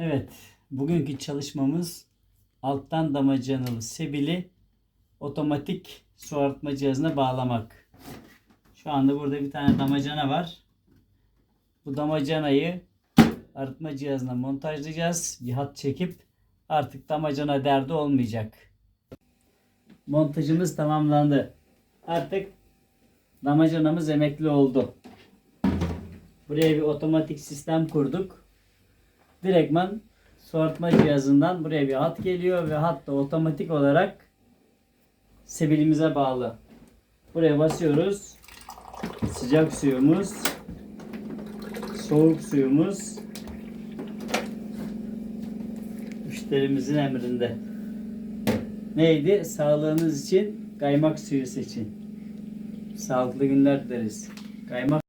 Evet, bugünkü çalışmamız alttan damacanalı sebili otomatik su arıtma cihazına bağlamak. Şu anda burada bir tane damacana var. Bu damacanayı arıtma cihazına montajlayacağız. Bir hat çekip artık damacana derdi olmayacak. Montajımız tamamlandı. Artık damacanamız emekli oldu. Buraya bir otomatik sistem kurduk. Direktman su arıtma cihazından buraya bir hat geliyor ve hat da otomatik olarak sebilimize bağlı. Buraya basıyoruz. Sıcak suyumuz, soğuk suyumuz müşterimizin emrinde. Neydi? Sağlığınız için kaymak suyu seçin. Sağlıklı günler dileriz. Kaymak